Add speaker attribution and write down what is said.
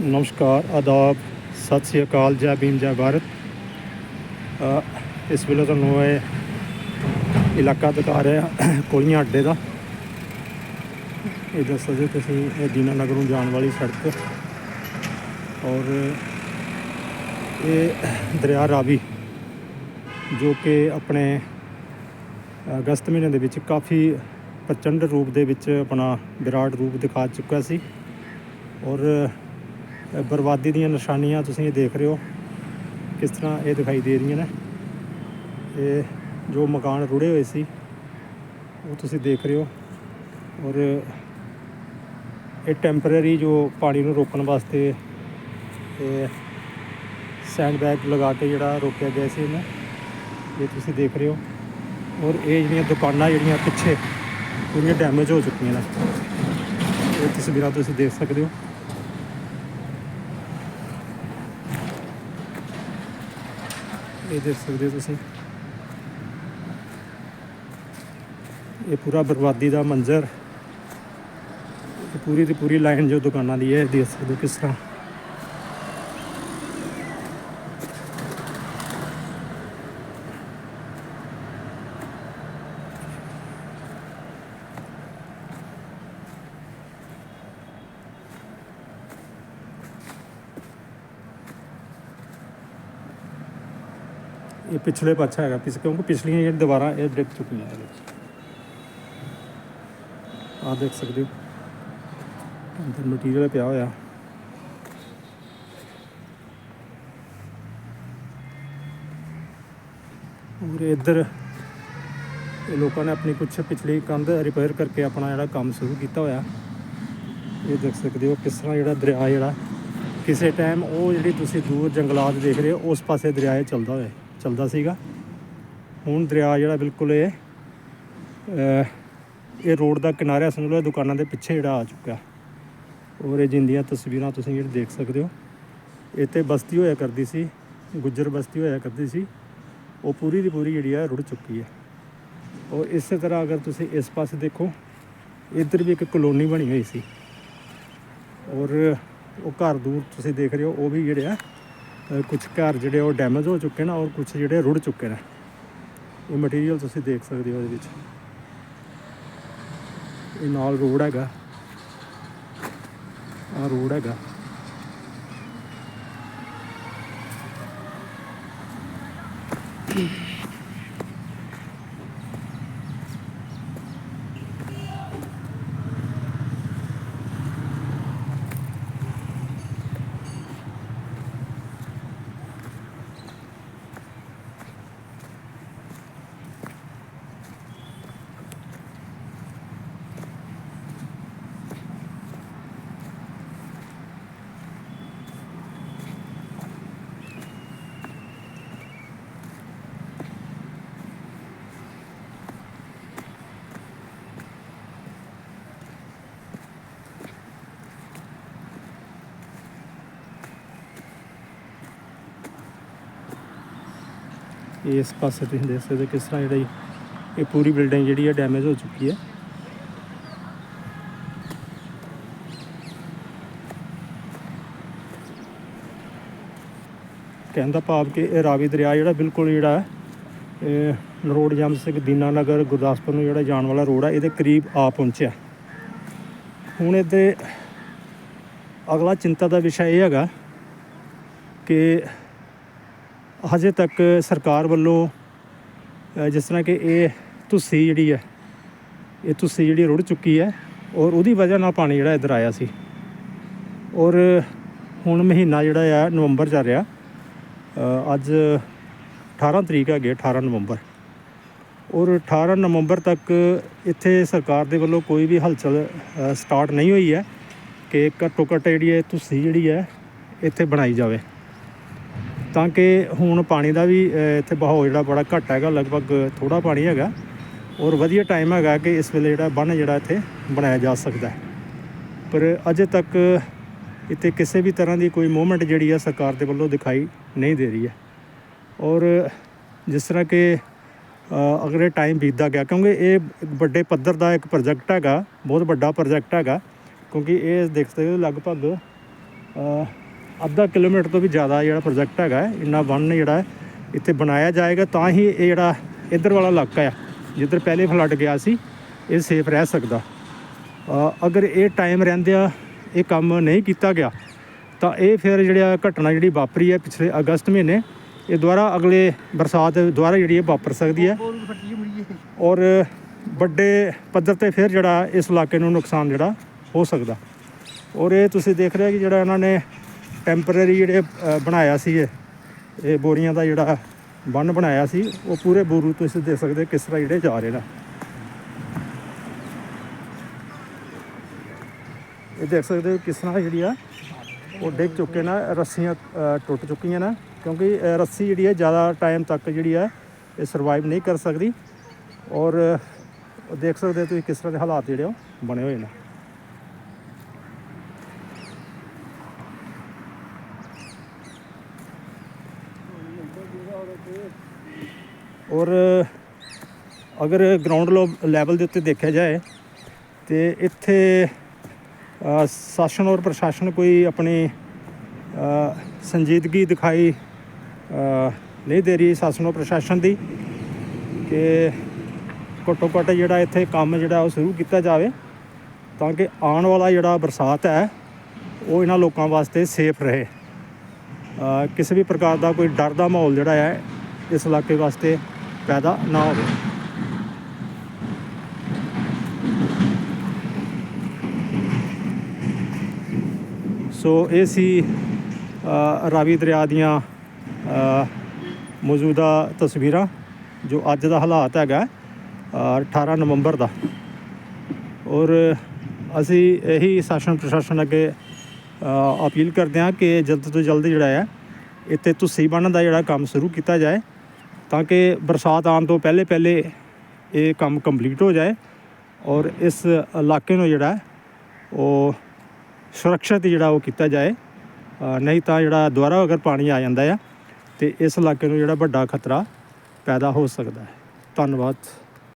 Speaker 1: ਨਮਸਕਾਰ, ਆਦਾਬ, ਸਤਿ ਸ੍ਰੀ ਅਕਾਲ, ਜੈ ਭੀਮ, ਜੈ ਭਾਰਤ। ਇਸ ਵੇਲੇ ਤੁਹਾਨੂੰ ਇਹ ਇਲਾਕਾ ਦਿਖਾ ਰਿਹਾ, ਕੋਲੀਆਂ ਅੱਡੇ ਦਾ। ਇਹ ਦੱਸੋ ਸਕਦੇ ਤੁਸੀਂ ਇਹ ਦੀਨਾ ਨਗਰ ਨੂੰ ਜਾਣ ਵਾਲੀ ਸੜਕ। ਔਰ ਇਹ ਦਰਿਆ ਰਾਵੀ, ਜੋ ਕਿ ਆਪਣੇ ਅਗਸਤ ਮਹੀਨੇ ਦੇ ਵਿੱਚ ਕਾਫੀ ਪ੍ਰਚੰਡ ਰੂਪ ਦੇ ਵਿੱਚ ਆਪਣਾ ਵਿਰਾਟ ਰੂਪ ਦਿਖਾ ਚੁੱਕਾ ਸੀ। ਔਰ ਬਰਬਾਦੀ ਦੀਆਂ ਨਿਸ਼ਾਨੀਆਂ ਤੁਸੀਂ ਇਹ ਦੇਖ ਰਹੇ ਹੋ। ਕਿਸ ਤਰ੍ਹਾਂ ਇਹ ਦਿਖਾਈ ਦੇ ਰਹੀਆਂ ਨੇ। ਇਹ ਜੋ ਮਕਾਨ ਰੁੜੇ ਹੋਏ ਸੀ, ਉਹ ਤੁਸੀਂ ਦੇਖ ਰਹੇ ਹੋ। ਔਰ ਇਹ ਟੈਂਪਰੇਰੀ ਜੋ ਪਾਣੀ ਨੂੰ ਰੋਕਣ ਵਾਸਤੇ ਇਹ ਸੈਂਡ ਬੈਗ ਲਗਾ ਕੇ ਜਿਹੜਾ ਰੋਕਿਆ ਗਿਆ ਸੀ ਇਹਨੂੰ, ਇਹ ਤੁਸੀਂ ਦੇਖ ਰਹੇ ਹੋ। ਔਰ ਇਹ ਜਿਹੜੀਆਂ ਦੁਕਾਨਾਂ ਜਿਹੜੀਆਂ ਪਿੱਛੇ ਪੂਰੀਆਂ ਡੈਮੇਜ ਹੋ ਚੁੱਕੀਆਂ ਨੇ। ਇਹ ਤਸਵੀਰਾਂ ਤੁਸੀਂ ਦੇਖ ਸਕਦੇ ਹੋ। ਇਹ ਦੇਖ ਸਕਦੇ ਹੋ ਤੁਸੀਂ। ਇਹ ਪੂਰਾ ਬਰਬਾਦੀ ਦਾ ਮੰਜ਼ਰ। ਪੂਰੀ ਦੀ ਪੂਰੀ ਲਾਈਨ ਜੋ ਦੁਕਾਨਾਂ ਦੀ ਹੈ, ਇਹ ਦੇਖ ਸਕਦੇ ਹੋ ਕਿਸ ਤਰ੍ਹਾਂ। ਇਹ ਪਿਛਲੇ ਪਾਸਾ ਹੈਗਾ, ਪਿਛ, ਕਿਉਂਕਿ ਪਿਛਲੀਆਂ ਜਿਹੜੀਆਂ ਦੀਵਾਰਾਂ, ਇਹ ਡਿੱਗ ਚੁੱਕੀਆਂ ਇਹਦੇ ਵਿੱਚ। ਆਹ ਦੇਖ ਸਕਦੇ ਹੋ। ਅੰਦਰ ਮਟੀਰੀਅਲ ਪਿਆ ਹੋਇਆ। ਔਰ ਇੱਧਰ ਇਹ ਲੋਕਾਂ ਨੇ ਆਪਣੀ ਕੁਛ ਪਿਛਲੀ ਕੰਧ ਰਿਪੇਅਰ ਕਰਕੇ ਆਪਣਾ ਜਿਹੜਾ ਕੰਮ ਸ਼ੁਰੂ ਕੀਤਾ ਹੋਇਆ। ਇਹ ਦੇਖ ਸਕਦੇ ਹੋ ਕਿਸ ਤਰ੍ਹਾਂ ਜਿਹੜਾ ਦਰਿਆ ਜਿਹੜਾ, ਕਿਸੇ ਟਾਈਮ ਉਹ ਜਿਹੜੀ ਤੁਸੀਂ ਦੂਰ ਜੰਗਲਾਤ ਦੇਖ ਰਹੇ ਹੋ, ਉਸ ਪਾਸੇ ਦਰਿਆ ਚੱਲਦਾ ਹੋਇਆ। ਚੱਲਦਾ ਸੀਗਾ। ਹੁਣ ਦਰਿਆ ਜਿਹੜਾ ਬਿਲਕੁਲ ਇਹ ਇਹ ਰੋਡ ਦਾ ਕਿਨਾਰਾ ਸਮਝ ਲਓ ਦੁਕਾਨਾਂ ਦੇ ਪਿੱਛੇ ਜਿਹੜਾ ਆ ਚੁੱਕਾ ਔਰ ਇਹ ਜਿੰਦੀਆਂ ਤਸਵੀਰਾਂ ਤੁਸੀਂ ਜਿਹੜੇ ਦੇਖ ਸਕਦੇ ਹੋ। ਇੱਥੇ ਬਸਤੀ ਹੋਇਆ ਕਰਦੀ ਸੀ, ਗੁੱਜਰ ਬਸਤੀ ਹੋਇਆ ਕਰਦੀ ਸੀ। ਉਹ ਪੂਰੀ ਦੀ ਪੂਰੀ ਜਿਹੜੀ ਆ, ਰੁੜ ਚੁੱਕੀ ਹੈ। ਔਰ ਇਸੇ ਤਰ੍ਹਾਂ ਅਗਰ ਤੁਸੀਂ ਇਸ ਪਾਸੇ ਦੇਖੋ, ਇੱਧਰ ਵੀ ਇੱਕ ਕਲੋਨੀ ਬਣੀ ਹੋਈ ਸੀ। ਔਰ ਉਹ ਘਰ ਦੂਰ ਤੁਸੀਂ ਦੇਖ ਰਹੇ ਹੋ, ਉਹ ਵੀ ਜਿਹੜੇ ਆ ਕੁਝ ਘਰ ਜਿਹੜੇ ਉਹ ਡੈਮੇਜ ਹੋ ਚੁੱਕੇ ਨੇ ਔਰ ਕੁਝ ਜਿਹੜੇ ਰੁੜ ਚੁੱਕੇ ਨੇ। ਇਹ ਮਟੀਰੀਅਲ ਤੁਸੀਂ ਦੇਖ ਸਕਦੇ ਹੋ ਇਹਦੇ ਵਿੱਚ। ਇਹ ਨਾਲ ਰੋਡ ਹੈਗਾ। ਆ ਰੋਡ ਹੈਗਾ। ਇਸ ਪਾਸੇ ਤੁਸੀਂ ਦੇਖ ਸਕਦੇ ਕਿਸ ਤਰ੍ਹਾਂ ਜਿਹੜਾ ਇਹ ਪੂਰੀ ਬਿਲਡਿੰਗ ਜਿਹੜੀ ਹੈ ਡੈਮੇਜ ਹੋ ਚੁੱਕੀ ਹੈ। ਕਹਿੰਦਾ ਭਾਵ ਕਿ ਇਹ ਰਾਵੀ ਦਰਿਆ ਜਿਹੜਾ ਬਿਲਕੁਲ ਜਿਹੜਾ ਇਹ ਰੋਡ ਜੰਮ ਸਿੰਘ ਦੀਨਾ ਨਗਰ ਗੁਰਦਾਸਪੁਰ ਨੂੰ ਜਿਹੜਾ ਜਾਣ ਵਾਲਾ ਰੋਡ ਹੈ ਇਹਦੇ ਕਰੀਬ ਆ ਪਹੁੰਚਿਆ। ਹੁਣ ਇਹਦੇ ਅਗਲਾ ਚਿੰਤਾ ਦਾ ਵਿਸ਼ਾ ਇਹ ਹੈਗਾ ਕਿ ਹਜੇ ਤੱਕ ਸਰਕਾਰ ਵੱਲੋਂ ਜਿਸ ਤਰ੍ਹਾਂ ਕਿ ਇਹ ਤੁਸੀਂ ਜਿਹੜੀ ਹੈ ਇਹ ਤੁਸੀਂ ਜਿਹੜੀ ਰੁੜ ਚੁੱਕੀ ਹੈ ਔਰ ਉਹਦੀ ਵਜ੍ਹਾ ਨਾਲ ਪਾਣੀ ਜਿਹੜਾ ਇੱਧਰ ਆਇਆ ਸੀ। ਔਰ ਹੁਣ ਮਹੀਨਾ ਜਿਹੜਾ ਆ ਨਵੰਬਰ ਚੱਲ ਰਿਹਾ। ਅੱਜ 18 ਤਰੀਕ ਹੈਗੇ ਹੈ, 18 ਨਵੰਬਰ। ਔਰ 18 ਨਵੰਬਰ ਤੱਕ ਇੱਥੇ ਸਰਕਾਰ ਦੇ ਵੱਲੋਂ ਕੋਈ ਵੀ ਹਲਚਲ ਸਟਾਰਟ ਨਹੀਂ ਹੋਈ ਹੈ ਕਿ ਘੱਟੋ ਘੱਟ ਜਿਹੜੀ ਹੈ ਤੁਸੀਂ ਜਿਹੜੀ ਹੈ ਇੱਥੇ ਬਣਾਈ ਜਾਵੇ। ਤਾਂ ਕਿ ਹੁਣ ਪਾਣੀ ਦਾ ਵੀ ਇੱਥੇ ਬਹਾਓ ਜਿਹੜਾ ਬੜਾ ਘੱਟ ਹੈਗਾ ਲਗਭਗ ਥੋੜਾ ਪਾਣੀ ਹੈਗਾ। ਔਰ ਵਧੀਆ ਟਾਈਮ ਹੈਗਾ ਕਿ ਇਸ ਵੇਲੇ ਜਿਹੜਾ ਬੰਨ ਜਿਹੜਾ ਇੱਥੇ ਬਣਾਇਆ ਜਾ ਸਕਦਾ ਹੈ। ਪਰ ਅਜੇ ਤੱਕ ਇੱਥੇ ਕਿਸੇ ਵੀ ਤਰ੍ਹਾਂ ਦੀ ਕੋਈ ਮੂਵਮੈਂਟ ਜਿਹੜੀ ਆ ਸਰਕਾਰ ਦੇ ਵੱਲੋਂ ਦਿਖਾਈ ਨਹੀਂ ਦੇ ਰਹੀ ਹੈ। ਔਰ ਜਿਸ ਤਰ੍ਹਾਂ ਕਿ ਅ, ਅਗਰ ਇਹ ਟਾਈਮ ਬੀਤਦਾ ਗਿਆ ਕਿਉਂਕਿ ਇਹ ਵੱਡੇ ਪੱਧਰ ਦਾ ਇੱਕ ਪ੍ਰੋਜੈਕਟ ਹੈਗਾ ਬਹੁਤ ਵੱਡਾ ਪ੍ਰੋਜੈਕਟ ਹੈਗਾ ਕਿਉਂਕਿ ਇਹ ਦੇਖ ਸਕਦੇ ਹੋ ਲਗਭਗ ਅੱਧਾ ਕਿਲੋਮੀਟਰ ਤੋਂ ਵੀ ਜ਼ਿਆਦਾ ਜਿਹੜਾ ਪ੍ਰੋਜੈਕਟ ਹੈਗਾ ਇੰਨਾ ਬੰਨ ਜਿਹੜਾ ਇੱਥੇ ਬਣਾਇਆ ਜਾਏਗਾ, ਤਾਂ ਹੀ ਇਹ ਜਿਹੜਾ ਇੱਧਰ ਵਾਲਾ ਇਲਾਕਾ ਆ, ਜਿੱਧਰ ਪਹਿਲੇ ਫਲੱਡ ਗਿਆ ਸੀ, ਇਹ ਸੇਫ ਰਹਿ ਸਕਦਾ। ਅਗਰ ਇਹ ਟਾਈਮ ਰਹਿੰਦਿਆਂ ਇਹ ਕੰਮ ਨਹੀਂ ਕੀਤਾ ਗਿਆ, ਤਾਂ ਇਹ ਫਿਰ ਜਿਹੜਾ ਘਟਨਾ ਜਿਹੜੀ ਵਾਪਰੀ ਹੈ ਪਿਛਲੇ ਅਗਸਤ ਮਹੀਨੇ, ਇਹ ਦੁਬਾਰਾ ਅਗਲੇ ਬਰਸਾਤ ਦੁਬਾਰਾ ਜਿਹੜੀ ਇਹ ਵਾਪਰ ਸਕਦੀ ਹੈ। ਔਰ ਵੱਡੇ ਪੱਧਰ ਤੇ ਫਿਰ ਜਿਹੜਾ ਇਸ ਇਲਾਕੇ ਨੂੰ ਨੁਕਸਾਨ ਜਿਹੜਾ ਹੋ ਸਕਦਾ। ਔਰ ਇਹ ਤੁਸੀਂ ਦੇਖ ਰਹੇ ਹੋ ਕਿ ਜਿਹੜਾ ਇਹਨਾਂ ਨੇ ਟੈਂਪਰੇਰੀ ਜਿਹੜੇ ਬਣਾਇਆ ਸੀ ਇਹ ਬੋਰੀਆਂ ਦਾ ਜਿਹੜਾ ਬੰਨ ਬਣਾਇਆ ਸੀ, ਉਹ ਪੂਰੇ ਬੋਰੂ ਤੁਸੀਂ ਦੇਖ ਸਕਦੇ ਹੋ ਕਿਸ ਤਰ੍ਹਾਂ ਜਿਹੜੇ ਜਾ ਰਹੇ ਨੇ। ਇਹ ਦੇਖ ਸਕਦੇ ਹੋ ਕਿਸ ਤਰ੍ਹਾਂ ਜਿਹੜੀ ਆ, ਉਹ ਡਿੱਗ ਚੁੱਕੇ ਨੇ, ਰੱਸੀਆਂ ਟੁੱਟ ਚੁੱਕੀਆਂ ਨੇ, ਕਿਉਂਕਿ ਰੱਸੀ ਜਿਹੜੀ ਹੈ ਜ਼ਿਆਦਾ ਟਾਈਮ ਤੱਕ ਜਿਹੜੀ ਹੈ ਇਹ ਸਰਵਾਈਵ ਨਹੀਂ ਕਰ ਸਕਦੀ। ਔਰ ਦੇਖ ਸਕਦੇ ਤੁਸੀਂ ਕਿਸ ਤਰ੍ਹਾਂ ਦੇ ਹਾਲਾਤ ਜਿਹੜੇ ਉਹ ਬਣੇ ਹੋਏ ਨੇ। ਔਰ ਅਗਰ ਗਰਾਊਂਡ ਲੈਵਲ ਦੇ ਉੱਤੇ ਦੇਖਿਆ ਜਾਏ ਤੇ ਇੱਥੇ ਸ਼ਾਸਨ ਔਰ ਪ੍ਰਸ਼ਾਸਨ ਕੋਈ ਆਪਣੀ ਸੰਜੀਦਗੀ ਦਿਖਾਈ ਨਹੀਂ ਦੇ ਰਹੀ ਸ਼ਾਸਨ ਔਰ ਪ੍ਰਸ਼ਾਸਨ ਦੀ ਕਿ ਘੱਟੋ ਘੱਟ ਜਿਹੜਾ ਇੱਥੇ ਕੰਮ ਜਿਹੜਾ ਉਹ ਸ਼ੁਰੂ ਕੀਤਾ ਜਾਵੇ ਤਾਂ ਕਿ ਆਉਣ ਵਾਲਾ ਜਿਹੜਾ ਬਰਸਾਤ ਹੈ, ਉਹ ਇਹਨਾਂ ਲੋਕਾਂ ਵਾਸਤੇ ਸੇਫ ਰਹੇ। ਕਿਸੇ ਵੀ ਪ੍ਰਕਾਰ ਦਾ ਕੋਈ ਡਰ ਦਾ ਮਾਹੌਲ ਜਿਹੜਾ ਹੈ ਇਸ ਇਲਾਕੇ ਵਾਸਤੇ ਪੈਦਾ ਨਾ ਹੋਵੇ। ਸੋ ਇਹ ਸੀ ਰਾਵੀ ਦਰਿਆ ਦੀਆਂ ਮੌਜੂਦਾ ਤਸਵੀਰਾਂ ਜੋ ਅੱਜ ਦਾ ਹਾਲਾਤ ਹੈਗਾ ਅ, 18 ਨਵੰਬਰ ਦਾ। ਔਰ ਅਸੀਂ ਇਹੀ ਸ਼ਾਸਨ ਪ੍ਰਸ਼ਾਸਨ ਅੱਗੇ ਅਪੀਲ ਕਰਦੇ ਹਾਂ ਕਿ ਜਲਦ ਤੋਂ ਜਲਦ ਜਿਹੜਾ ਹੈ, ਇੱਥੇ ਤੁਸੀਂ ਬਣਨ ਦਾ ਜਿਹੜਾ ਕੰਮ ਸ਼ੁਰੂ ਕੀਤਾ ਜਾਏ ਤਾਂ ਕਿ ਬਰਸਾਤ ਆਉਣ ਤੋਂ ਪਹਿਲੇ ਪਹਿਲੇ ਇਹ ਕੰਮ ਕੰਪਲੀਟ ਹੋ ਜਾਏ ਔਰ ਇਸ ਇਲਾਕੇ ਨੂੰ ਜਿਹੜਾ ਉਹ ਸੁਰੱਖਿਅਤ ਜਿਹੜਾ ਉਹ ਕੀਤਾ ਜਾਏ। ਨਹੀਂ ਤਾਂ ਜਿਹੜਾ ਦੁਬਾਰਾ ਅਗਰ ਪਾਣੀ ਆ ਜਾਂਦਾ ਆ ਤੇ ਇਸ ਇਲਾਕੇ ਨੂੰ ਜਿਹੜਾ ਵੱਡਾ ਖਤਰਾ ਪੈਦਾ ਹੋ ਸਕਦਾ ਹੈ। ਧੰਨਵਾਦ।